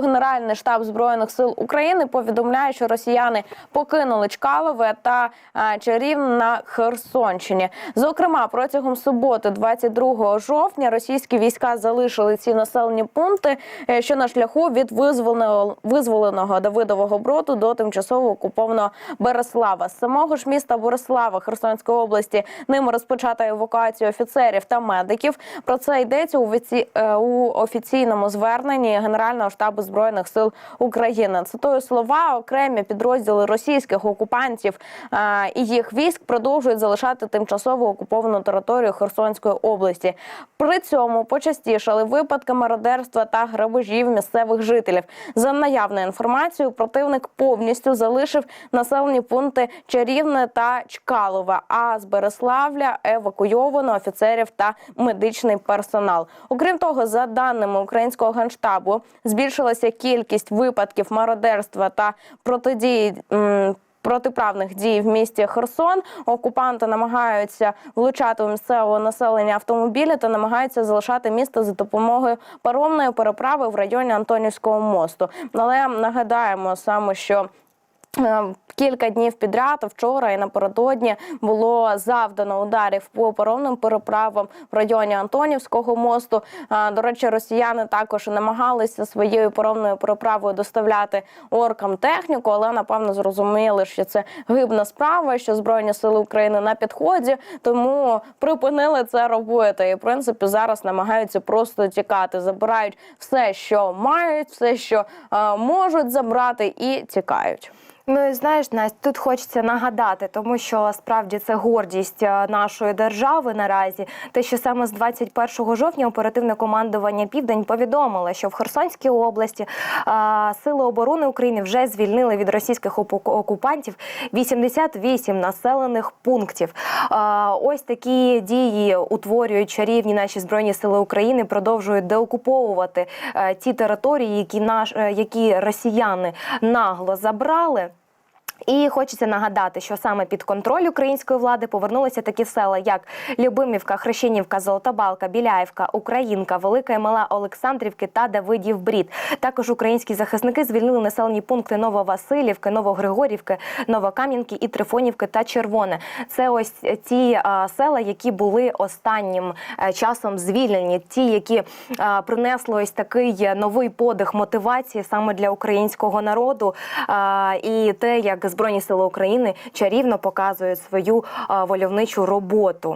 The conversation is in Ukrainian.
Генеральний штаб збройних сил України повідомляє, що росіяни покинули Чкалове та Чарівне на Херсонщині. Зокрема, протягом суботи, 22 жовтня, російські війська залишили ці населені пункти, е, що на шляху від визволеного визволеного Давидового Броду до тимчасово окупованого Береслава. З самого ж міста Борислава Херсонської області ними розпочата евакуацію офіцерів та медиків. Про це йдеться у е, офіційному зверненні Генерального штабу збройних сил України. Цитую слова окремі підрозділи російських окупантів е, і їх військ продовжують залишати тимчасово окуповану територію Херсонської області. При цьому почастішали випадки мародерства та грабежів місцевих жителів. За наявною інформацією, противник повністю залишив населені пункти Чарівне та Чкалове. А з Береславля евакуйовано офіцерів та медичний персонал. Окрім того, за даними українського генштабу, збільшилася кількість випадків мародерства та протидії. Протиправних дій в місті Херсон окупанти намагаються влучати у місцевого населення автомобілі та намагаються залишати місто за допомогою паромної переправи в районі Антонівського мосту. Але нагадаємо саме, що Кілька днів підряд вчора і напередодні було завдано ударів по паромним переправам в районі Антонівського мосту. Е, До речі, росіяни також намагалися своєю паромною переправою доставляти оркам техніку, але напевно зрозуміли, що це гибна справа, що збройні сили України на підході, тому припинили це робити. І в принципі зараз намагаються просто тікати, забирають все, що мають, все, що е, можуть забрати, і тікають. Ну і знаєш, Настя, тут хочеться нагадати, тому що справді це гордість е, нашої держави наразі. Те, що саме з 21 жовтня оперативне командування Південь повідомило, що в Херсонській області а, Сили оборони України вже звільнили від російських окупантів 88 населених пунктів. А, ось такі дії утворюють чарівні наші збройні сили України, продовжують деокуповувати е, ті території, які наш е, які росіяни нагло забрали. І хочеться нагадати, що саме під контроль української влади повернулися такі села, як Любимівка, Хрещенівка, Золотобалка, Біляївка, Українка, Велика і Мала Олександрівки та Давидів Брід. Також українські захисники звільнили населені пункти Нововасилівки, Новогригорівки, Новокам'янки і Трифонівки та Червоне. Це ось ті а, села, які були останнім е, часом звільнені, ті, які а, принесли ось такий новий подих мотивації саме для українського народу. А, і те, як Збройні сили України чарівно показують свою вольовничу роботу.